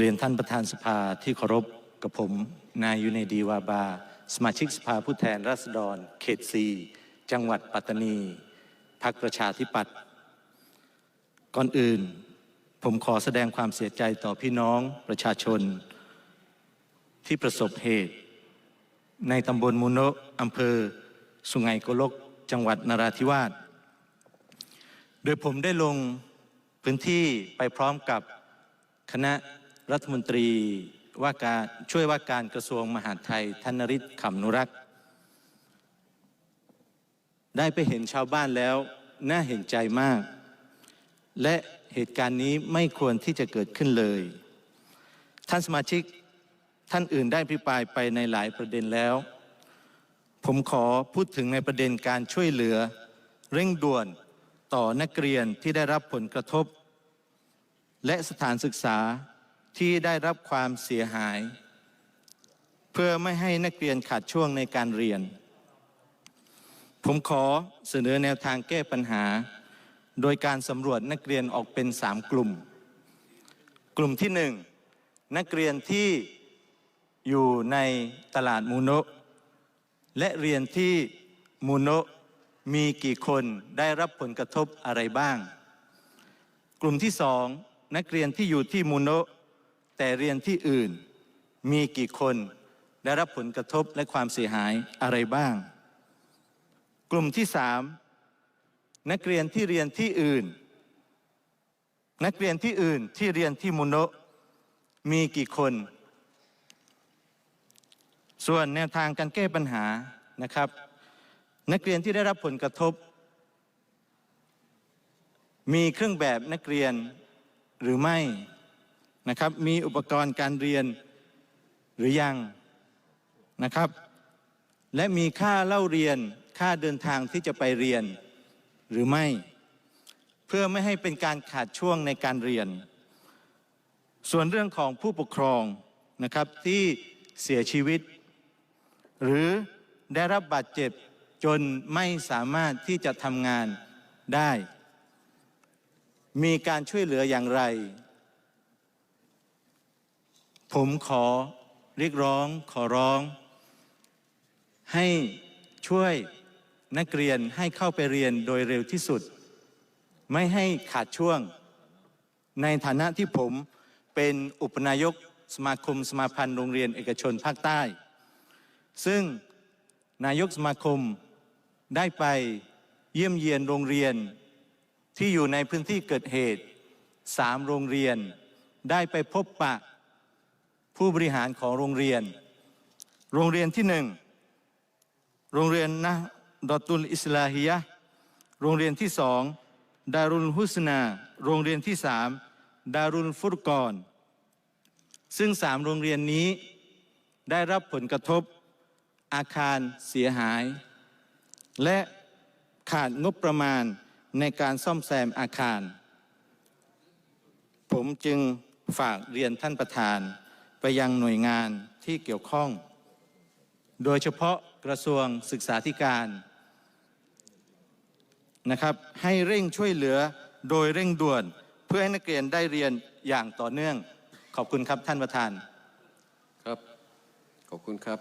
เรียนท่านประธานสภาที่เคารพกับผม นายยูเนดีวาบา สมาชิกสภาผู้แทนราษฎร เขตซีจังหวัดปัตตานี พักประชาธิปัตย์ก่อนอื่น ผมขอแสดงความเสียใจต่อพี่น้องประชาชน ที่ประสบเหตุ ในตำบลมูโนะอำเภอ สุไหงโกลก จังหวัดนราธิวาส โดยผมได้ลงพื้นที่ไปพร้อมกับคณะ รัฐมนตรีว่าการช่วยว่าการกระทรวงมหาดไทยธนริศขำนุรักษ์ ได้ไปเห็นชาวบ้านแล้ว น่าเห็นใจมาก และเหตุการณ์นี้ไม่ควรที่จะเกิดขึ้นเลย ท่านสมาชิกท่านอื่นได้พิปรายไปในหลายประเด็นแล้ว ผมขอพูดถึงในประเด็นการช่วยเหลือ เร่งด่วนต่อนักเรียนที่ได้รับผลกระทบ และสถานศึกษา ที่ได้รับความเสียหาย เพื่อไม่ให้นักเรียนขาดช่วงในการเรียน ผมขอเสนอแนวทางแก้ปัญหา โดยการสำรวจนักเรียนออกเป็น3กลุ่ม กลุ่มที่1นักเรียนที่อยู่ในตลาดมูโนะและเรียนที่มูโนะมีกี่คนได้รับผลกระทบอะไรบ้าง กลุ่มที่สองนักเรียนที่อยู่ที่มูโนะ แต่เรียนที่อื่นมีกี่คนได้รับผลกระทบและความเสียหายอะไรบ้าง กลุ่มที่สามนักเรียนที่เรียนที่อื่น นักเรียนที่อื่นที่เรียนที่มูโนะมีกี่คน ส่วนแนวทางการแก้ปัญหานะครับ นักเรียนที่ได้รับผลกระทบ มีเครื่องแบบนักเรียนหรือไม่ นะครับ มีอุปกรณ์การเรียนหรือยังนะครับ และมีค่าเล่าเรียนค่าเดินทางที่จะไปเรียนหรือไม่ เพื่อไม่ให้เป็นการขาดช่วงในการเรียน ส่วนเรื่องของผู้ปกครองนะครับที่เสียชีวิต หรือได้รับบาดเจ็บจนไม่สามารถที่จะทำงานได้ มีการช่วยเหลืออย่างไร ผมขอเรียกร้องขอร้อง ให้ช่วยนักเรียนให้เข้าไปเรียนโดยเร็วที่สุด ไม่ให้ขาดช่วง ในฐานะที่ผมเป็นอุปนายกสมาคมสมาพันธ์โรงเรียนเอกชนภาคใต้ ซึ่งนายกสมาคมได้ไปเยี่ยมเยียนโรงเรียนที่อยู่ในพื้นที่เกิดเหตุสามโรงเรียนได้ไปพบปะ ผู้บริหารของโรงเรียน โรงเรียนที่หนึ่งโรงเรียนนะดอตุลอิสลาฮิยะโรงเรียนที่สองดารุลฮุสนา โรงเรียนที่สามดารุลฟุรกอน ซึ่งสามโรงเรียนนี้ได้รับผลกระทบอาคารเสียหาย และขาดงบประมาณในการซ่อมแซมอาคาร ผมจึงฝากเรียนท่านประธาน ไปยังหน่วยงานที่เกี่ยวข้อง โดยเฉพาะกระทรวงศึกษาธิการนะครับให้เร่งช่วยเหลือโดยเร่งด่วน เพื่อให้นักเรียนได้เรียนอย่างต่อเนื่อง ขอบคุณครับท่านประธานครับ ขอบคุณครับ